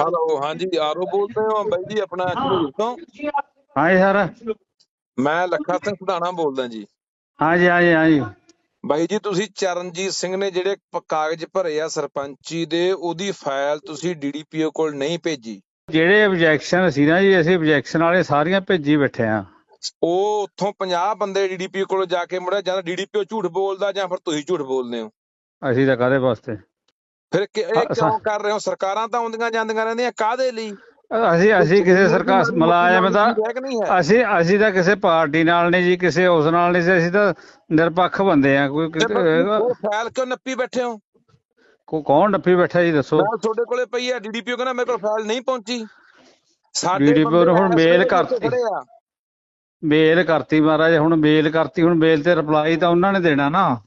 Hello ਹਾਂਜੀ RO ਬੋਲਦੇ ਹੋ? ਬਾਈ ਜੀ ਆਪਣਾ ਝੂੜ ਤੋਂ? ਹਾਂ ਜੀ ਸਰ। ਮੈਂ ਲੱਖਾ ਸਿੰਘ ਸਧਾਣਾ ਬੋਲਦਾ ਜੀ। ਹਾਂ ਜੀ ਹਾਂ ਜੀ ਹਾਂ ਜੀ। ਬਾਈ ਜੀ ਤੁਸੀਂ ਚਰਨਜੀਤ ਸਿੰਘ ਨੇ ਜਿਹੜੇ ਪ- ਕਾਗਜ਼ ਭਰੇ ਆ ਸਰਪੰਚੀ ਦੇ ਉਹਦੀ ਫਾਈਲ ਤੁਸੀਂ ਡੀਡੀਪੀਓ ਕੋਲ ਨਹੀਂ ਭੇਜੀ। ਜਿਹੜੇ ਆਬਜੈਕਸ਼ਨ ਸੀ ਨਾ ਜੀ ਅਸੀਂ ਆਬਜੈਕਸ਼ਨ ਵਾਲੇ ਸਾਰੀਆਂ ਭੇਜੀ ਬੈਠੇ ਆ। ਉਹ ਉੱਥੋਂ 50 ਬੰਦੇ ਡੀਡੀਪੀਓ ਕੋਲ ਜਾ ਕੇ ਮੁੜਿਆ ਜਾਂ ਡੀਡੀਪੀਓ ਝੂਠ ਬੋਲਦਾ ਜਾਂ ਫਿਰ ਤੁਸੀਂ ਝੂਠ ਬੋਲਦੇ ਹੋ। ਅਸੀਂ ਤਾਂ ਕਾਹਦੇ ਵਾਸਤੇ? ਫਿਰ ਕਿ- ਇਹ ਕਿਉਂ ਕਰ ਰਹੇ ਹੋ? ਸਰਕਾਰਾਂ ਤਾਂ ਆਉਂਦੀਆਂ ਜਾਂਦੀਆਂ ਰਹਿੰਦੀਆਂ ਕਾਦੇ ਲਈ? ਅਸੀਂ ਅਸੀਂ ਕਿਸੇ ਸਰਕਾਰ ਮੁਲਾਜ਼ਮ ਦਾ ਅਸੀਂ ਅਸੀਂ ਤਾਂ ਕਿਸੇ ਪਾਰਟੀ ਨਾਲ ਨਹੀਂ ਜੀ ਕਿਸੇ ਉਸ ਨਾਲ ਨਹੀਂ ਸੀ, ਅਸੀਂ ਤਾਂ ਨਿਰਪੱਖ ਬੰਦੇ ਆ ਕੋਈ ਫਾਈਲ ਕਿਉਂ ਨੱਪੀ ਬੈਠੇ ਹੋ? ਕੋ ਕੌਣ ਡੱਫੀ ਬੈਠਾ ਜੀ ਦੱਸੋ। ਮੈਂ ਤੁਹਾਡੇ ਕੋਲੇ ਪਈ ਹੈ? ਡੀਡੀਪੀਓ ਕਹਿੰਦਾ ਮੇਰੇ ਕੋਲ ਫਾਈਲ ਨਹੀਂ ਪਹੁੰਚੀ। ਸਾਡੇ ਬੰਦੇ ਨੂੰ ਹੁਣ ਮੇਲ ਕਰਤੀ। ਆ। ਮੇਲ ਕਰਤੀ ਮਹਾਰਾਜ ਹੁਣ ਮੇਲ ਕਰਤੀ ਹੁਣ ਮੇਲ ਤੇ ਰਿਪਲਾਈ ਤਾਂ ਉਹਨਾਂ ਨੇ ਦੇਣਾ ਨਾ।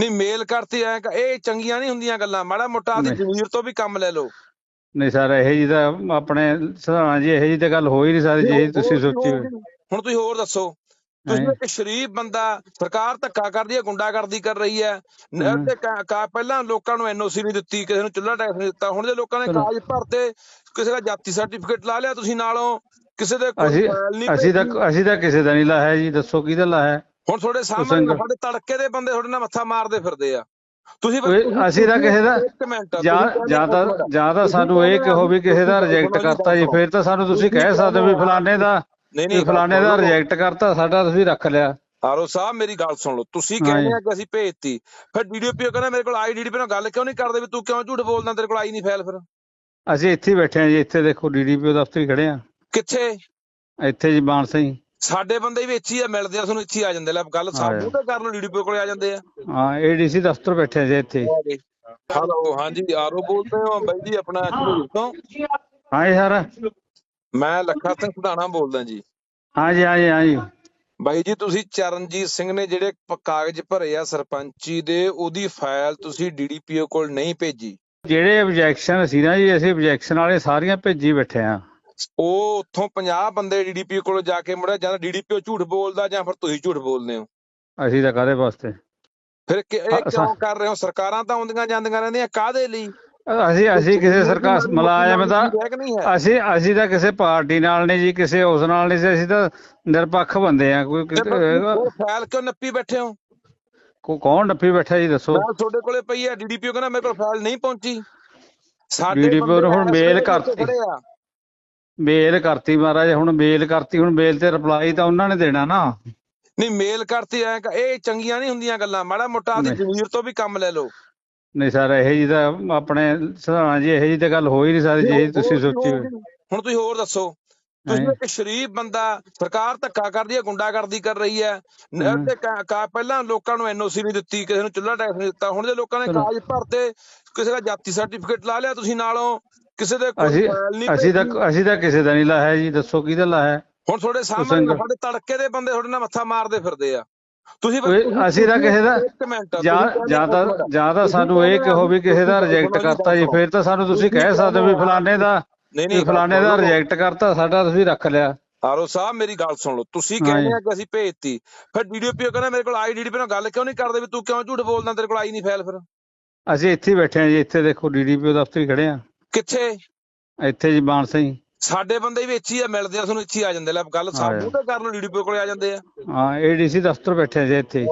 ਨਹੀਂ ਮੇਲ ਕਰਤੀ ਐ ਇਹ ਚੰਗੀਆਂ ਨਹੀਂ ਹੁੰਦੀਆਂ ਗੱਲਾਂ ਮਾੜਾ ਮੋਟਾ ਆਦੀ। ਜ਼ਮੀਰ ਤੋਂ ਵੀ ਕੰਮ ਲੈ ਲਓ ਨਹੀਂ ਸਰ ਇਹ ਜੀ ਤਾਂ ਆਪਣੇ ਸਧਾਰਣਾ ਜੀ ਇਹ ਜੀ ਤਾਂ ਗੱਲ ਹੋ ਹੀ ਨਹੀਂ ਸਕਦੀ ਜੇ ਤੁਸੀਂ ਸੋਚੀ ਹੁਣ ਤੁਸੀਂ ਹੋਰ ਦੱਸੋ ਤੁਸੀਂ। ਇੱਕ ਸ਼ਰੀਫ ਬੰਦਾ ਸਰਕਾਰ ਧੱਕਾ ਕਰਦੀ ਹੈ ਗੁੰਡਾਗਰਦੀ ਕਰ ਰਹੀ ਹੈ। ਤੇ ਪਹਿਲਾਂ ਲੋਕਾਂ ਨੂੰ ਐਨਓਸੀ ਨਹੀਂ ਦਿੱਤੀ ਕਿਸੇ ਨੂੰ ਚੁੱਲ੍ਹਾ ਟੈਕਸ ਨਹੀਂ ਦਿੱਤਾ ਹੁਣ ਜੇ ਲੋਕਾਂ ਨੇ। ਕਾਗਜ਼ ਭਰਤੇ ਕਿਸੇ ਦਾ ਜਾਤੀ ਸਰਟੀਫਿਕੇਟ ਲਾ ਲਿਆ ਤੁਸੀਂ ਨਾਲੋਂ ਕਿਸੇ ਦੇ ਕੋਈ ਨਹੀਂ ਅਸੀਂ ਤਾਂ। ਅਸੀਂ ਤਾਂ ਕਿਸੇ ਦਾ ਨਹੀਂ ਲਾਇਆ ਜੀ ਦੱਸੋ ਕਿਹਦਾ ਲਾਇਆ ਹੁਣ ਤੁਹਾਡੇ ਸਾਹਮਣੇ ਸਾਡੇ ਤੜਕੇ ਦੇ ਬੰਦੇ ਤੁਹਾਡੇ ਨਾਲ ਮੱਥਾ ਮਾਰਦੇ ਫਿਰਦੇ ਆ। ਤੁਸੀਂ ਅਸੀਂ ਤਾਂ ਕਿਸੇ ਦਾ- ਜਾਂ ਤਾਂ। ਜਾਂ ਤਾਂ ਸਾਨੂੰ ਇਹ ਕਹੋ ਵੀ ਕਿਸੇ ਦਾ ਰਿਜੈਕਟ ਕਰਤਾ ਜੀ ਫਿਰ ਤਾਂ ਸਾਨੂੰ ਤੁਸੀਂ ਕਹਿ ਸਕਦੇ ਵੀ ਫਲਾਣੇ ਦਾ ਨਹੀਂ ਨਹੀਂ ਫਲਾਣੇ ਦਾ ਰਿਜੈਕਟ ਕਰਤਾ ਸਾਡਾ ਤੁਸੀਂ ਰੱਖ ਲਿਆ। ਆਰੋ ਸਾਹਿਬ ਮੇਰੀ ਗੱਲ ਸੁਣ ਲਓ। ਤੁਸੀਂ ਕਹਿੰਦੇ। ਆ ਕਿ ਅਸੀਂ ਭੇਜਤੀ। ਫਿਰ ਡੀਡੀਪੀਓ ਕਹਿੰਦਾ ਮੇਰੇ ਕੋਲ ਆਈ ਡੀਡੀਪੀ ਨਾਲ ਗੱਲ ਕਿਉਂ ਨਹੀਂ ਕਰਦੇ ਵੀ ਤੂੰ ਕਿਉਂ ਝੂਠ ਬੋਲਦਾ ਤੇਰੇ ਕੋਲ ਆਈ ਨਹੀਂ ਫਾਈਲ ਫਿਰ? ਅਸੀਂ ਇੱਥੇ ਬੈਠੇ ਹਾਂ ਜੀ ਇੱਥੇ ਦੇਖੋ ਡੀਡੀਪੀਓ ਦਫ਼ਤਰ ਹੀ ਖੜੇ ਆ ਕਿੱਥੇ? ਇੱਥੇ ਜੀ ਮਾਨਸਾ ਹੀ। ਸਾਡੇ ਬੰਦੇ ਵੀ ਇੱਥੇ ਹੀ ਆ ਮਿਲਦੇ ਆ ਤੁਹਾਨੂੰ ਇੱਥੇ ਹੀ ਆ ਜਾਂਦੇ ਲੈ ਗੱਲ ਸਾਬੂ ਤੇ ਕਰ ਲਓ ਡੀਡੀਪੀਓ ਕੋਲੇ ਆ ਜਾਂਦੇ ਆ। ਹਾਂ ਏਡੀਸੀ ਦਫ਼ਤਰ ਬੈਠੇ ਜੀ ਇੱਥੇ। ਹੈਲੋ ਹਾਂਜੀ ਆਰੋ ਬੋਲਦੇ ਹੋ ਬਾਈ ਜੀ ਆਪਣਾ ਝੂੜ ਤੋਂ ਹਾਂ ਜੀ ਸਰ। ਮੈਂ ਲੱਖਾ ਸਿੰਘ ਸਧਾਣਾ ਬੋਲਦਾ ਜੀ। ਹਾਂ ਜੀ ਹਾਂ ਜੀ ਹਾਂ ਜੀ। ਬਾਈ ਜੀ ਤੁਸੀਂ ਚਰਨਜੀਤ ਸਿੰਘ ਨੇ ਜਿਹੜੇ ਕਾਗਜ਼ ਭਰੇ ਆ ਸਰਪੰਚੀ ਦੇ ਉਹਦੀ ਫਾਈਲ ਤੁਸੀਂ ਡੀਡੀਪੀਓ ਕੋਲ ਨਹੀਂ ਭੇਜੀ। ਜਿਹੜੇ ਆਬਜੈਕਸ਼ਨ ਸੀ ਨਾ ਜੀ ਅਸੀਂ ਆਬਜੈਕਸ਼ਨ ਵਾਲੇ ਸਾਰੀਆਂ ਭੇਜੀ ਬੈਠੇ ਆ। ਉਹ ਉੱਥੋਂ 50 ਬੰਦੇ ਡੀਡੀਪੀਓ ਕੋਲ ਜਾ ਕੇ ਮੁੜਿਆ ਜਾਂ ਡੀਡੀਪੀਓ ਝੂਠ ਬੋਲਦਾ ਜਾਂ ਫਿਰ ਤੁਸੀਂ ਝੂਠ ਬੋਲਦੇ ਹੋ। ਅਸੀਂ ਤਾਂ ਕਾਹਦੇ ਵਾਸਤੇ? ਫਿਰ ਕਿ- ਇਹ ਕਿਉਂ ਕਰ ਰਹੇ ਹੋ? ਸਰਕਾਰਾਂ ਤਾਂ ਆਉਂਦੀਆਂ ਜਾਂਦੀਆਂ ਰਹਿੰਦੀਆਂ ਕਾਦੇ ਲਈ? ਅਸੀਂ ਅਸੀਂ ਕਿਸੇ ਸਰਕਾਰ ਮੁਲਾਜ਼ਮ ਦਾ ਹੈ ਕਿ ਨਹੀਂ ਹੈ। ਅਸੀਂ ਅਸੀਂ ਤਾਂ ਕਿਸੇ ਪਾਰਟੀ ਨਾਲ ਨਹੀਂ ਜੀ ਕਿਸੇ ਉਸ ਨਾਲ ਨਹੀਂ ਸੀ, ਅਸੀਂ ਤਾਂ ਨਿਰਪੱਖ ਬੰਦੇ ਆ ਕੋਈ ਤੇ ਕਿਤੇ- ਫਿਰ ਉਹ ਫਾਈਲ ਕਿਉਂ ਨੱਪੀ ਬੈਠੇ ਹੋ? ਕੋ ਕੌਣ ਡੱਫੀ ਬੈਠਾ ਜੀ ਦੱਸੋ। ਤੁਹਾਡੇ ਕੋਲੇ ਪਈ ਹੈ ਡੀਡੀਪੀਓ ਕਹਿੰਦਾ ਮੇਰੇ ਕੋਲ ਫਾਈਲ ਨਹੀਂ ਪਹੁੰਚੀ। ਸਾਡੇ DDPO ਬੰਦੇ ਹੁਣ ਮੇਲ ਕਰਤੀ। ਖੜੇ ਆ। ਮੇਲ ਕਰਤੀ ਮਹਾਰਾਜ ਹੁਣ ਮੇਲ ਕਰਤੀ ਹੁਣ ਮੇਲ ਤੇ ਰਿਪਲਾਈ ਤਾਂ ਉਹਨਾਂ ਨੇ ਦੇਣਾ ਨਾ ਨਹੀਂ ਮੇਲ ਕਰਤੀ ਐ ਇਹ ਚੰਗੀਆਂ ਨਹੀਂ ਹੁੰਦੀਆਂ ਗੱਲਾਂ ਮਾੜਾ ਮੋਟਾ ਆਦੀ ਨਹੀਂ। ਜ਼ਮੀਰ ਤੋਂ ਵੀ ਕੰਮ ਲੈ ਲਓ ਨਹੀਂ ਸਰ ਇਹ ਜੀ ਤਾਂ ਆਪਣੇ ਸਧਾਰਣਾ ਜੀ ਇਹ ਜੀ ਤਾਂ ਗੱਲ ਹੋ ਹੀ ਨਹੀਂ ਸਕਦੀ ਜੇ ਤੁਸੀਂ ਸੋਚੀ ਹੁਣ ਤੁਸੀਂ ਹੋਰ ਦੱਸੋ ਤੁਸੀਂ। ਇੱਕ ਸ਼ਰੀਫ ਬੰਦਾ ਸਰਕਾਰ ਧੱਕਾ ਕਰਦੀ ਹੈ ਗੁੰਡਾਗਰਦੀ ਕਰ ਰਹੀ ਹੈ। ਤੇ ਪਹਿਲਾਂ ਲੋਕਾਂ ਨੂੰ ਐਨਓਸੀ ਨਹੀਂ ਦਿੱਤੀ ਕਿਸੇ ਨੂੰ ਚੁੱਲ੍ਹਾ ਟੈਕਸ ਨਹੀਂ ਦਿੱਤਾ ਹੁਣ ਜੇ ਲੋਕਾਂ ਨੇ। ਕਾਗਜ਼ ਭਰਤੇ ਕਿਸੇ ਦਾ ਜਾਤੀ ਸਰਟੀਫਿਕੇਟ ਲਾ ਲਿਆ ਤੁਸੀਂ ਨਾਲੋਂ ਕਿਸੇ ਦੇ ਕੋਈ ਫਾਈਲ ਨਹੀਂ ਅਸੀਂ ਤਾਂ। ਅਸੀਂ ਤਾਂ ਕਿਸੇ ਦਾ ਨਹੀਂ ਲਾਇਆ ਜੀ ਦੱਸੋ ਕਿਹਦਾ ਲਾਇਆ ਹੁਣ ਤੁਹਾਡੇ ਸਾਹਮਣੇ ਸਾਡੇ ਤੜਕੇ ਦੇ ਬੰਦੇ ਤੁਹਾਡੇ ਨਾਲ ਮੱਥਾ ਮਾਰਦੇ ਫਿਰਦੇ ਆ। ਤੁਸੀਂ ਅਸੀਂ ਤਾਂ ਕਿਸੇ ਦਾ- ਜਾਂ ਤਾਂ ਜਾਂ ਤਾਂ ਸਾਨੂੰ ਇਹ ਕਹੋ ਵੀ ਕਿਸੇ ਦਾ ਰਿਜੈਕਟ ਕਰਤਾ ਜੀ ਫਿਰ ਤਾਂ ਸਾਨੂੰ ਤੁਸੀਂ ਕਹਿ ਸਕਦੇ ਵੀ ਫਲਾਣੇ ਦਾ ਨਹੀਂ ਨਹੀਂ ਫਲਾਣੇ ਦਾ ਰਿਜੈਕਟ ਕਰਤਾ ਸਾਡਾ ਤੁਸੀਂ ਰੱਖ ਲਿਆ। ਆਰੋ ਸਾਹਿਬ ਮੇਰੀ ਗੱਲ ਸੁਣ ਲਓ। ਤੁਸੀਂ ਕਹਿੰਦੇ। ਆ ਕਿ ਅਸੀਂ ਭੇਜਤੀ। ਫਿਰ ਡੀਡੀਪੀਓ ਕਹਿੰਦਾ ਮੇਰੇ ਕੋਲ ਆਈ ਡੀਡੀਪੀ ਨਾਲ ਗੱਲ ਕਿਉਂ ਨਹੀਂ ਕਰਦੇ ਵੀ ਤੂੰ ਕਿਉਂ ਝੂਠ ਬੋਲਦਾ ਤੇਰੇ ਕੋਲ ਆਈ ਨਹੀਂ ਫਾਈਲ ਫਿਰ? ਅਸੀਂ ਇੱਥੇ ਬੈਠੇ ਹਾਂ ਜੀ ਇੱਥੇ ਦੇਖੋ ਡੀਡੀਪੀਓ ਦਫ਼ਤਰ ਹੀ ਖੜੇ ਆ। ਕਿੱਥੇ? ਇੱਥੇ ਜੀ ਮਾਨਸਾ ਹੀ ਸਾਡੇ ਬੰਦੇ ਵੀ ਇੱਥੇ ਹੀ ਆ ਮਿਲਦੇ ਆ ਤੁਹਾਨੂੰ ਇੱਥੇ ਹੀ ਆ ਜਾਂਦੇ ਲੈ ਗੱਲ ਸਾਬੂ ਤੇ ਕਰ ਲਓ ਡੀਡੀਪੀਓ ਕੋਲੇ ਆ ਜਾਂਦੇ ਆ। ਹਾਂ ਏਡੀਸੀ ਦਫ਼ਤਰ ਬੈਠੇ ਜੀ ਇੱਥੇ।